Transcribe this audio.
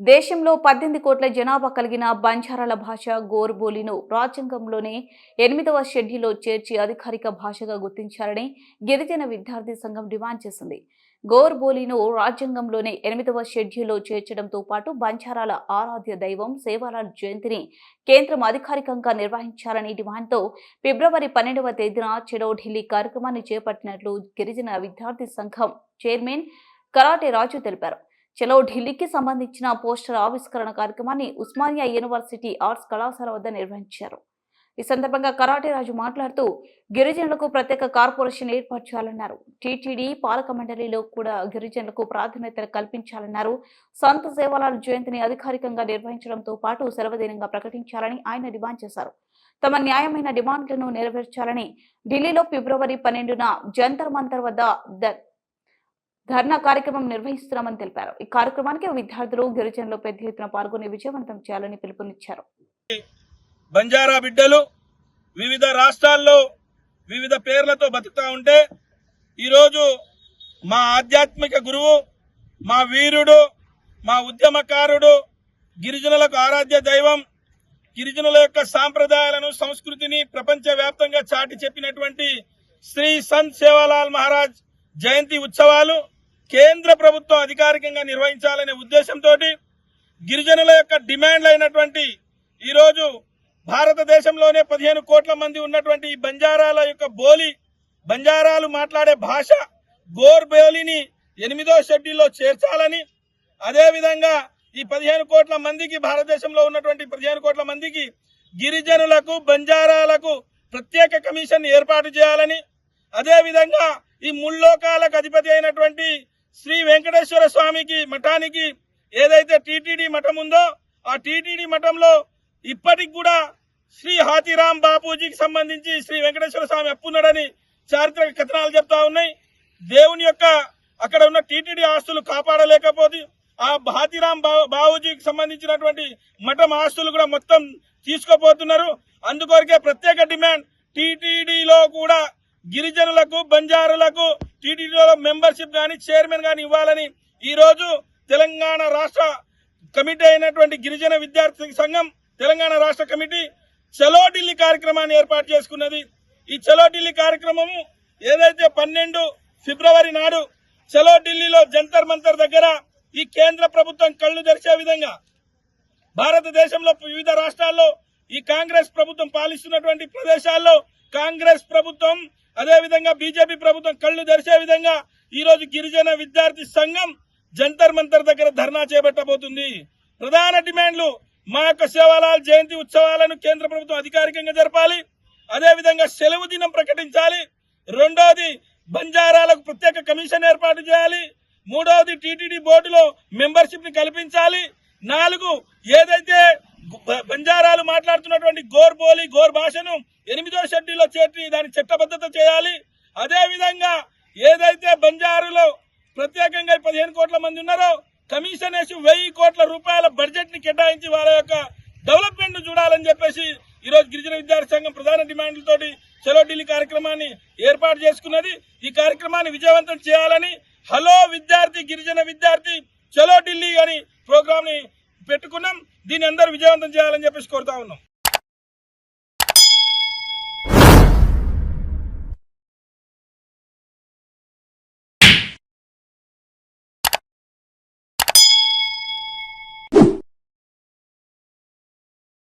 దేశంలో పద్దెనిమిది కోట్ల జనాభా కలిగిన బంజారాల భాష గోర్బోలిను రాజ్యాంగంలోనే ఎనిమిదవ షెడ్యూల్లో చేర్చి అధికారిక భాషగా గుర్తించాలని గిరిజన విద్యార్థి సంఘం డిమాండ్ చేసింది. గోర్బోలిను రాజ్యాంగంలోనే ఎనిమిదవ షెడ్యూల్లో చేర్చడంతో పాటు బంజారాల ఆరాధ్య దైవం సేవాలాల్ జయంతిని కేంద్రం అధికారికంగా నిర్వహించాలని డిమాండ్తో ఫిబ్రవరి పన్నెండవ తేదీన చెడో ఢిల్లీ కార్యక్రమాన్ని చేపట్టినట్లు గిరిజన విద్యార్థి సంఘం చైర్మన్ కరాటే రాజు తెలిపారు. చలో ఢిల్లీకి సంబంధించిన పోస్టర్ ఆవిష్కరణ కార్యక్రమాన్ని ఉస్మానియా యూనివర్సిటీ ఆర్ట్స్ కళాశాల వద్ద నిర్వహించారు. ఈ సందర్భంగా కరాటే రాజు మాట్లాడుతూ గిరిజనులకు ప్రత్యేక కార్పొరేషన్ ఏర్పాటు చేయాలన్నారు టీటీడీ పాలక మండలిలో కూడా గిరిజనులకు ప్రాధాన్యత కల్పించాలన్నారు. సంత సేవలాల జయంతిని అధికారికంగా నిర్వహించడంతో పాటు సెలవుదినంగా ప్రకటించాలని ఆయన డిమాండ్ చేశారు. తమ న్యాయమైన డిమాండ్లను నెరవేర్చాలని ఢిల్లీలో ఫిబ్రవరి పన్నెండున జంతర్ మంతర్ వద్ద ద- ధర్నా కార్యక్రమం నిర్వహిస్తున్నామని తెలిపారు. ఈ కార్యక్రమానికి విద్యార్థులు గిరిజనులు పెద్ద ఎత్తున పాల్గొని విజయవంతం చేయాలని పిలుపునిచ్చారు. బంజారా బిడ్డలు వివిధ రాష్ట్రాల్లో వివిధ పేర్లతో బతుకుతా ఉంటే ఈరోజు మా ఆధ్యాత్మిక గురువు మా వీరుడు మా ఉద్యమకారుడు గిరిజనులకు ఆరాధ్య దైవం గిరిజనుల యొక్క సాంప్రదాయాలను సంస్కృతిని ప్రపంచవ్యాప్తంగా చాటి చెప్పినటువంటి శ్రీ సంత్ సేవాలాల్ మహారాజ్ జయంతి ఉత్సవాలు కేంద్ర ప్రభుత్వం అధికారికంగా నిర్వహించాలనే ఉద్దేశంతో గిరిజనుల యొక్క డిమాండ్లు అయినటువంటి ఈరోజు భారతదేశంలోనే పదిహేను కోట్ల మంది ఉన్నటువంటి ఈ బంజారాల యొక్క బోలి బంజారాలు మాట్లాడే భాష గోర్ బోలిని ఎనిమిదో షెడ్యూల్లో చేర్చాలని అదేవిధంగా ఈ పదిహేను కోట్ల మందికి భారతదేశంలో ఉన్నటువంటి పదిహేను కోట్ల మందికి గిరిజనులకు బంజారాలకు ప్రత్యేక కమిషన్ ఏర్పాటు చేయాలని అదేవిధంగా ఈ ముల్లోకాలకు అధిపతి అయినటువంటి శ్రీ వెంకటేశ్వర స్వామికి మఠానికి ఏదైతే టీటీడీ మఠం ఉందో ఆ టీటీడీ మఠంలో ఇప్పటికి కూడా శ్రీ హాతిరామ్ బాపూజీకి సంబంధించి శ్రీ వెంకటేశ్వర స్వామి అప్పున్నాడని చారిత్రక కథనాలు చెప్తా ఉన్నాయి. దేవుని యొక్క అక్కడ ఉన్న టీటీడీ ఆస్తులు కాపాడలేకపోతే ఆ హాతీరాం బా బాబూజీకి సంబంధించినటువంటి మఠం ఆస్తులు కూడా మొత్తం తీసుకోపోతున్నారు. అందుకొరకే ప్రత్యేక డిమాండ్ టీటీడీలో కూడా గిరిజనులకు బంజారులకు టీటీడీలో మెంబర్షిప్ గాని చైర్మన్ గాని ఇవ్వాలని ఈ రోజు తెలంగాణ రాష్ట్ర కమిటీ అయినటువంటి గిరిజన విద్యార్థి సంఘం తెలంగాణ రాష్ట్ర కమిటీ చలో ఢిల్లీ కార్యక్రమాన్ని ఏర్పాటు చేసుకున్నది. ఈ చలో ఢిల్లీ కార్యక్రమము ఏదైతే పన్నెండు ఫిబ్రవరి నాడు చలో ఢిల్లీలో జంతర్ మంతర్ దగ్గర ఈ కేంద్ర ప్రభుత్వం కళ్ళు తెరిచే విధంగా భారతదేశంలో వివిధ రాష్ట్రాల్లో ఈ కాంగ్రెస్ ప్రభుత్వం పాలిస్తున్నటువంటి ప్రదేశాల్లో కాంగ్రెస్ ప్రభుత్వం అదేవిధంగా బీజేపీ ప్రభుత్వం కళ్ళు తెరిచే విధంగా ఈరోజు గిరిజన విద్యార్థి సంఘం జంతర్ మంతర్ దగ్గర ధర్నా చేపట్టబోతుంది. ప్రధాన డిమాండ్లు మా యొక్క సేవాలాల్ జయంతి ఉత్సవాలను కేంద్ర ప్రభుత్వం అధికారికంగా జరపాలి. అదేవిధంగా సెలవు దినం ప్రకటించాలి. రెండోది బంజారాలకు ప్రత్యేక కమిషన్ ఏర్పాటు చేయాలి. మూడవది టీటీడీ బోర్డులో మెంబర్షిప్ని కల్పించాలి. నాలుగు ఏదైతే బంజారాలు మాట్లాడుతున్నటువంటి గోర్ బోలి గోర్ భాషను ఎనిమిదో షెడ్యూల్లో చేర్చి దాని చట్టబద్ధత చేయాలి. అదే విధంగా ఏదైతే బంజారులో ప్రత్యేకంగా పదిహేను కోట్ల మంది ఉన్నారో కమిషన్ వేసి వెయ్యి కోట్ల రూపాయల బడ్జెట్ని కేటాయించి వాళ్ళ యొక్క డెవలప్మెంట్ను చూడాలని చెప్పేసి ఈ రోజు గిరిజన విద్యార్థి సంఘం ప్రధాన డిమాండ్లతోటి సెలవు ఢిల్లీ కార్యక్రమాన్ని ఏర్పాటు చేసుకున్నది. ఈ కార్యక్రమాన్ని విజయవంతం చేయాలని హలో విద్యార్థి గిరిజన విద్యార్థి చలో ఢిల్లీ అని ప్రోగ్రామ్ని పెట్టుకున్నాం దీన్ని అందరూ విజయవంతం చేయాలని చెప్పేసి కోరుతా ఉన్నాం.